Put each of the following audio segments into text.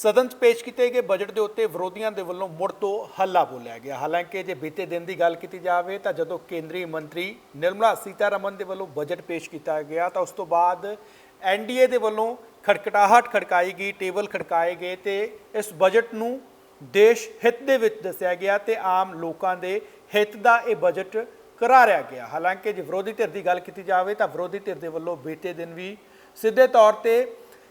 ਸਦਨ 'ਚ ਪੇਸ਼ ਕੀਤੇ ਗਏ ਬਜਟ ਦੇ ਉੱਤੇ ਵਿਰੋਧੀਆਂ ਦੇ ਵੱਲੋਂ ਮੁੜ ਤੋਂ ਹੱਲਾ ਬੋਲਿਆ ਗਿਆ। ਹਾਲਾਂਕਿ ਜੇ ਬੀਤੇ ਦਿਨ ਦੀ ਗੱਲ ਕੀਤੀ ਜਾਵੇ ਤਾਂ ਜਦੋਂ ਕੇਂਦਰੀ ਮੰਤਰੀ ਨਿਰਮਲਾ ਸੀਤਾਰਮਨ ਦੇ ਵੱਲੋਂ ਬਜਟ ਪੇਸ਼ ਕੀਤਾ ਗਿਆ ਤਾਂ ਉਸ ਤੋਂ ਬਾਅਦ ਐਨਡੀਏ ਦੇ ਵੱਲੋਂ ਖੜਕਟਾਹਟ ਖੜਕਾਈ ਗਈ, ਟੇਬਲ ਖੜਕਾਏ ਗਏ ਤੇ ਇਸ ਬਜਟ ਨੂੰ ਦੇਸ਼ ਹਿੱਤ ਦੇ ਵਿੱਚ ਦੱਸਿਆ ਗਿਆ ਤੇ ਆਮ ਲੋਕਾਂ ਦੇ ਹਿੱਤ ਦਾ ਇਹ ਬਜਟ ਕਰਾਰਿਆ ਗਿਆ। ਹਾਲਾਂਕਿ ਜੇ ਵਿਰੋਧੀ ਧਿਰ ਦੀ ਗੱਲ ਕੀਤੀ ਜਾਵੇ ਤਾਂ ਵਿਰੋਧੀ ਧਿਰ ਦੇ ਵੱਲੋਂ ਬੀਤੇ ਦਿਨ ਵੀ ਸਿੱਧੇ ਤੌਰ ਤੇ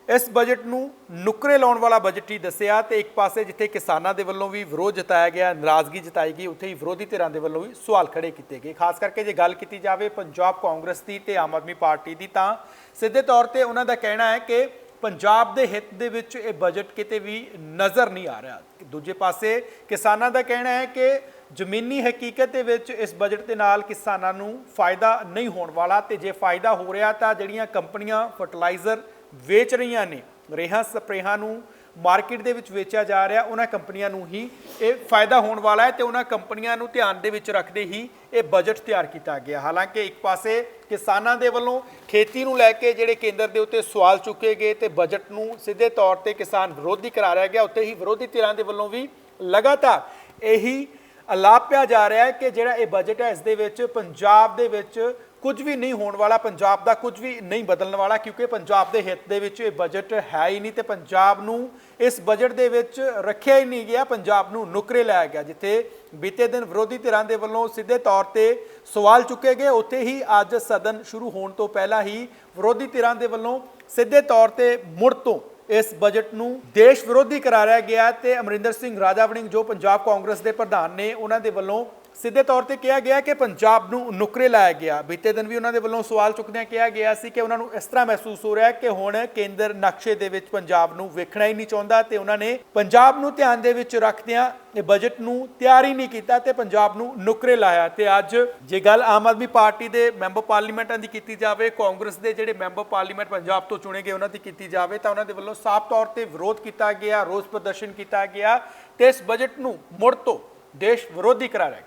ਇਸ ਬਜਟ ਨੂੰ ਨੁਕਰੇ ਲਾਉਣ ਵਾਲਾ ਬਜਟ ਹੀ ਦੱਸਿਆ ਤੇ ਇੱਕ ਪਾਸੇ ਜਿੱਥੇ ਕਿਸਾਨਾਂ ਦੇ ਵੱਲੋਂ ਵੀ ਵਿਰੋਧ ਜਤਾਇਆ ਗਿਆ, ਨਾਰਾਜ਼ਗੀ ਜਤਾਈ ਗਈ, ਉੱਥੇ ਹੀ ਵਿਰੋਧੀ ਧਿਰਾਂ ਦੇ ਵੱਲੋਂ ਵੀ ਸਵਾਲ ਖੜੇ ਕੀਤੇ ਗਏ। ਖਾਸ ਕਰਕੇ ਜੇ ਗੱਲ ਕੀਤੀ ਜਾਵੇ ਪੰਜਾਬ ਕਾਂਗਰਸ ਦੀ ਤੇ ਆਮ ਆਦਮੀ ਪਾਰਟੀ ਦੀ ਤਾਂ ਸਿੱਧੇ ਤੌਰ ਤੇ ਉਹਨਾਂ ਦਾ ਕਹਿਣਾ ਹੈ ਕਿ ਪੰਜਾਬ ਦੇ ਹਿੱਤ ਦੇ ਵਿੱਚ ਇਹ ਬਜਟ ਕਿਤੇ ਵੀ ਨਜ਼ਰ ਨਹੀਂ ਆ ਰਿਹਾ। ਦੂਜੇ ਪਾਸੇ ਕਿਸਾਨਾਂ ਦਾ ਕਹਿਣਾ ਹੈ ਕਿ ਜ਼ਮੀਨੀ ਹਕੀਕਤ ਦੇ ਵਿੱਚ ਇਸ ਬਜਟ ਦੇ ਨਾਲ ਕਿਸਾਨਾਂ ਨੂੰ ਫਾਇਦਾ ਨਹੀਂ ਹੋਣ ਵਾਲਾ ਤੇ ਜੇ ਫਾਇਦਾ ਹੋ ਰਿਹਾ ਤਾਂ ਜਿਹੜੀਆਂ ਕੰਪਨੀਆਂ ਫਰਟੀਲਾਈਜ਼ਰ ਵੇਚ ਰਹੀਆਂ ਨੇ। ਰੇਹਾਂ ਸਪਰੇਹਾਂ ਨੂੰ ਮਾਰਕੀਟ ਦੇ ਵਿੱਚ ਵੇਚਿਆ ਜਾ ਰਿਹਾ, ਉਹਨਾਂ ਕੰਪਨੀਆਂ ਨੂੰ ਹੀ ਇਹ ਫਾਇਦਾ ਹੋਣ ਵਾਲਾ ਹੈ ਤੇ ਉਹਨਾਂ ਕੰਪਨੀਆਂ ਨੂੰ ਧਿਆਨ ਦੇ ਵਿੱਚ ਰੱਖਦੇ ਹੀ ਇਹ ਬਜਟ ਤਿਆਰ ਕੀਤਾ ਗਿਆ। ਹਾਲਾਂਕਿ ਇੱਕ ਪਾਸੇ ਕਿਸਾਨਾਂ ਦੇ ਵੱਲੋਂ ਖੇਤੀ ਨੂੰ ਲੈ ਕੇ ਜਿਹੜੇ ਕੇਂਦਰ ਦੇ ਉੱਤੇ ਸਵਾਲ ਚੁੱਕੇ ਗਏ ਤੇ ਬਜਟ ਨੂੰ ਸਿੱਧੇ ਤੌਰ ਤੇ ਕਿਸਾਨ ਵਿਰੋਧੀ ਕਰਾਰਿਆ ਗਿਆ ਉੱਤੇ ਹੀ ਵਿਰੋਧੀ ਧਿਰਾਂ ਦੇ ਵੱਲੋਂ ਵੀ ਲਗਾਤਾਰ ਇਹੀ ਅਲਾਪਿਆ ਜਾ ਰਿਹਾ ਹੈ ਕਿ ਜਿਹੜਾ ਇਹ ਬਜਟ ਹੈ, ਇਸ ਦੇ ਵਿੱਚ ਪੰਜਾਬ ਦੇ ਵਿੱਚ ਕੁਝ ਵੀ ਨਹੀਂ ਹੋਣ ਵਾਲਾ, ਪੰਜਾਬ ਦਾ ਕੁਝ ਵੀ ਨਹੀਂ ਬਦਲਣ ਵਾਲਾ, ਕਿਉਂਕਿ ਪੰਜਾਬ ਦੇ ਹਿੱਤ ਦੇ ਵਿੱਚ ਇਹ ਬਜਟ ਹੈ ਹੀ ਨਹੀਂ ਤੇ ਪੰਜਾਬ ਨੂੰ ਇਸ ਬਜਟ ਦੇ ਵਿੱਚ ਰੱਖਿਆ ਹੀ ਨਹੀਂ ਗਿਆ, ਪੰਜਾਬ ਨੂੰ ਨੁਕਰੇ ਲਾਇਆ ਗਿਆ, ਜਿੱਥੇ ਬੀਤੇ ਦਿਨ ਵਿਰੋਧੀ ਧਿਰਾਂ ਦੇ ਵੱਲੋਂ ਸਿੱਧੇ ਤੌਰ ਤੇ ਸਵਾਲ ਚੁੱਕੇ ਗਏ, ਉੱਥੇ ਹੀ ਅੱਜ ਸਦਨ ਸ਼ੁਰੂ ਹੋਣ ਤੋਂ ਪਹਿਲਾਂ ਹੀ ਵਿਰੋਧੀ ਧਿਰਾਂ ਦੇ ਵੱਲੋਂ ਸਿੱਧੇ ਤੌਰ ਤੇ ਮੁੜ ਤੋਂ ਇਸ ਬਜਟ ਨੂੰ ਦੇਸ਼ ਵਿਰੋਧੀ ਕਰਾਰਿਆ ਗਿਆ ਤੇ ਅਮਰਿੰਦਰ ਸਿੰਘ ਰਾਜਾ ਜੋ ਪੰਜਾਬ ਕਾਂਗਰਸ ਦੇ ਪ੍ਰਧਾਨ ਨੇ, ਉਹਨਾਂ ਦੇ ਵੱਲੋਂ ਸਿੱਧੇ ਤੌਰ ਤੇ ਕਿਹਾ ਗਿਆ ਕਿ ਪੰਜਾਬ ਨੂੰ ਨੁਕਰੇ ਲਾਇਆ ਗਿਆ। ਬੀਤੇ ਦਿਨ ਵੀ ਉਹਨਾਂ ਦੇ ਵੱਲੋਂ ਸਵਾਲ ਚੁੱਕਦਿਆਂ ਕਿਹਾ ਗਿਆ ਸੀ ਕਿ ਉਹਨਾਂ ਨੂੰ ਇਸ ਤਰ੍ਹਾਂ ਮਹਿਸੂਸ ਹੋ ਰਿਹਾ ਕਿ ਹੁਣ ਕੇਂਦਰ ਨਕਸ਼ੇ ਦੇ ਵਿੱਚ ਪੰਜਾਬ ਨੂੰ ਵੇਖਣਾ ਹੀ ਨਹੀਂ ਚਾਹੁੰਦਾ ਤੇ ਉਹਨਾਂ ਨੇ ਪੰਜਾਬ ਨੂੰ ਧਿਆਨ ਦੇ ਵਿੱਚ ਰੱਖਦਿਆਂ ਇਹ ਬਜਟ ਨੂੰ ਤਿਆਰ ਹੀ ਨਹੀਂ ਕੀਤਾ ਤੇ ਪੰਜਾਬ ਨੂੰ ਨੁਕਰੇ ਲਾਇਆ ਤੇ ਅੱਜ ਜੇ ਗੱਲ ਆਮ ਆਦਮੀ ਪਾਰਟੀ ਦੇ ਮੈਂਬਰ ਪਾਰਲੀਮੈਂਟਾਂ ਦੀ ਕੀਤੀ ਜਾਵੇ, ਕਾਂਗਰਸ ਦੇ ਜਿਹੜੇ ਮੈਂਬਰ ਪਾਰਲੀਮੈਂਟ ਪੰਜਾਬ ਤੋਂ ਚੁਣੇ ਗਏ ਉਹਨਾਂ ਦੀ ਕੀਤੀ ਜਾਵੇ, ਤਾਂ ਉਹਨਾਂ ਦੇ ਵੱਲੋਂ ਸਾਫ਼ ਤੌਰ ਤੇ ਵਿਰੋਧ ਕੀਤਾ ਗਿਆ, ਰੋਸ ਪ੍ਰਦਰਸ਼ਨ ਕੀਤਾ ਗਿਆ ਤੇ ਇਸ ਬਜਟ ਨੂੰ ਮੁੜ ਤੋਂ ਦੇਸ਼ ਵਿਰੋਧੀ ਕਰਾਰਿਆ ਗਿਆ।